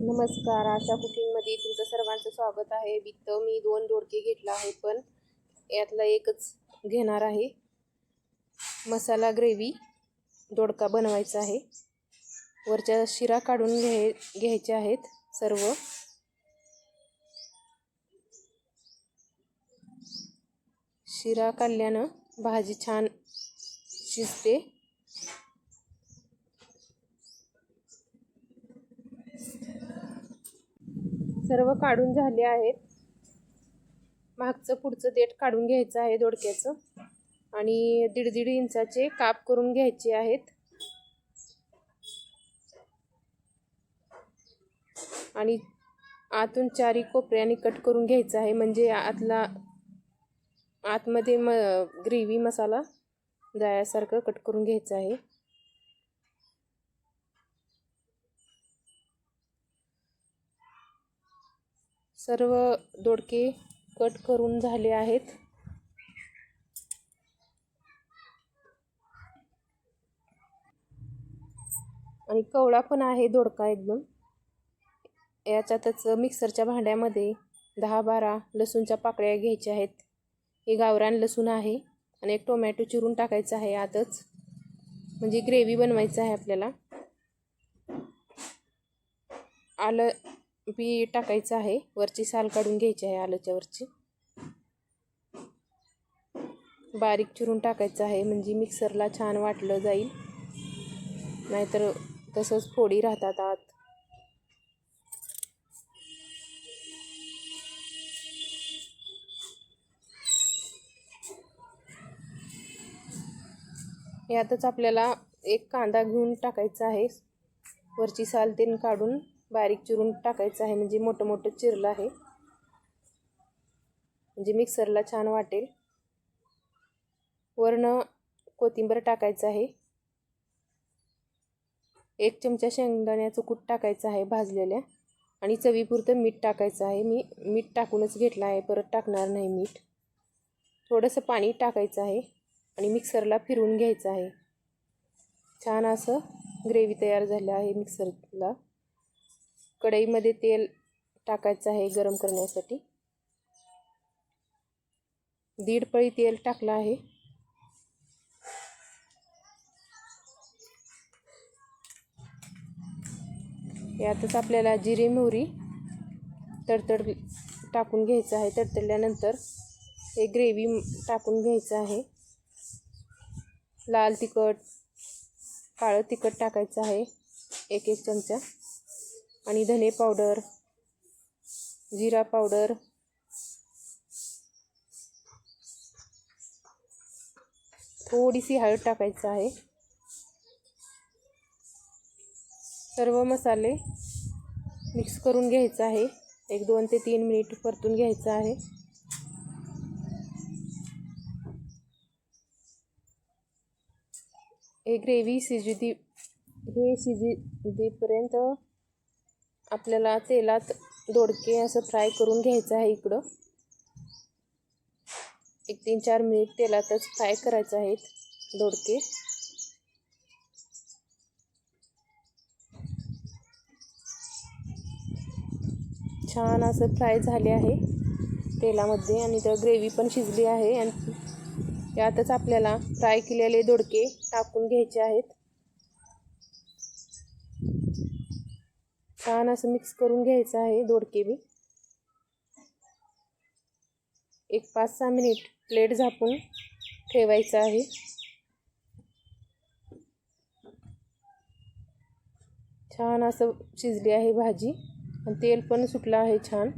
नमस्कार. आशा कुकिंगमध्ये तुमचं सर्वांचं स्वागत आहे. वित्त मी दोन दोडके घेतला आहे पण यातला एकच घेणार आहे. मसाला ग्रेव्ही दोडका बनवायचा आहे. वरच्या शिरा काढून घ्याय घ्यायच्या आहेत सर्व. शिरा काढल्यानं भाजी छान शिजते. सर्व काढून झाले आहेत. मागचं पुढचं देठ काढून घ्यायचं आहे दोडक्याचं. आणि दीड दीड इंचाचे काप करून घ्यायचे आहेत. आणि आतून चारी कोपऱ्याने कट करून घ्यायचं आहे. म्हणजे आतला आतमध्ये म ग्रेव्ही मसाला जायासारखं कट करून घ्यायचं आहे. सर्व दोडके कट करून झाले आहेत. आणि कवळा पण आहे दोडका एकदम. याच्यातच मिक्सरच्या भांड्यामध्ये दहा बारा लसूणच्या पाकळ्या घ्यायच्या आहेत. हे गावरान लसूण आहे आणि एक टोमॅटो चिरून टाकायचा आहे आतच. म्हणजे ग्रेव्ही बनवायचं आहे आपल्याला. आलं बी टाकायचं आहे. वरची साल काढून घ्यायची आहे आलूच्या वरची. बारीक चिरून टाकायचं आहे. म्हणजे मिक्सरला छान वाटलं जाईल. नाहीतर तसंच फोडी राहतात आत. यातच आपल्याला एक कांदा घेऊन टाकायचा आहे. वरची साल तेन काढून बारीक चिरून टाकायचं आहे. म्हणजे मोठं मोठं चिरलं आहे. म्हणजे मिक्सरला छान वाटेल. वरनं कोथिंबीर टाकायचं आहे. एक चमचा शेंगदाण्याचं कूट टाकायचं आहे भाजलेल्या. आणि चवीपुरतं मीठ टाकायचं आहे. मी मीठ टाकूनच घेतलं आहे. परत टाकणार नाही मीठ. थोडंसं पाणी टाकायचं आहे. आणि मिक्सरला फिरवून घ्यायचं आहे. छान असं ग्रेव्ही तयार झालं आहे मिक्सरला. कढईमध्ये तेल टाकायचं आहे गरम करण्यासाठी. दीड पळी तेल टाकलं आहे. यातच आपल्याला जिरे मोहरी तडतड टाकून घ्यायचं आहे. तडतडल्यानंतर हे ग्रेव्ही टाकून घ्यायचं आहे. लाल तिखट काळं तिखट टाकायचं आहे. एक एक चमचा. आणि धने पावडर जिरा पावडर थोडीशी हळद टाकायचं आहे. सर्व मसाले मिक्स करून घ्यायचं आहे. एक दोन ते तीन मिनिट परतून घ्यायचं आहे. हे ग्रेव्ही शिजू दे हे शिजी देपर्यंत आपल्याला तेलात दोडके असं फ्राय करून घ्यायचं आहे इकडं. एक तीन चार मिनिट तेलातच फ्राय करायचं आहेत दोडके. छान असं फ्राय झाले आहे तेलामध्ये आणि तर ग्रेव्ही पण शिजली आहे आणि यातच आपल्याला फ्राय केलेले दोडके टाकून घ्यायचे आहेत. छान असं मिक्स करून घ्यायचं आहे दोडके बी. एक पाच सहा मिनिट प्लेट झापून ठेवायचं आहे. छान असं शिजली आहे भाजी आणि तेल पण सुटलं आहे छान.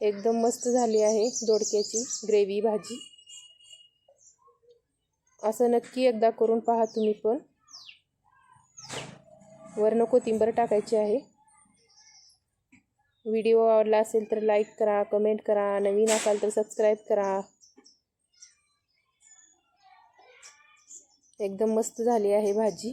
एकदम मस्त झाली आहे दोडक्याची ग्रेव्ही भाजी. असं नक्की एकदा करून पहा तुम्ही पण. वरनं कोथिंबर टाकायची आहे. व्हिडिओ आवडला असेल तर लाईक करा कमेंट करा नवीन असाल तर सबस्क्राईब करा. एकदम मस्त झाली आहे भाजी.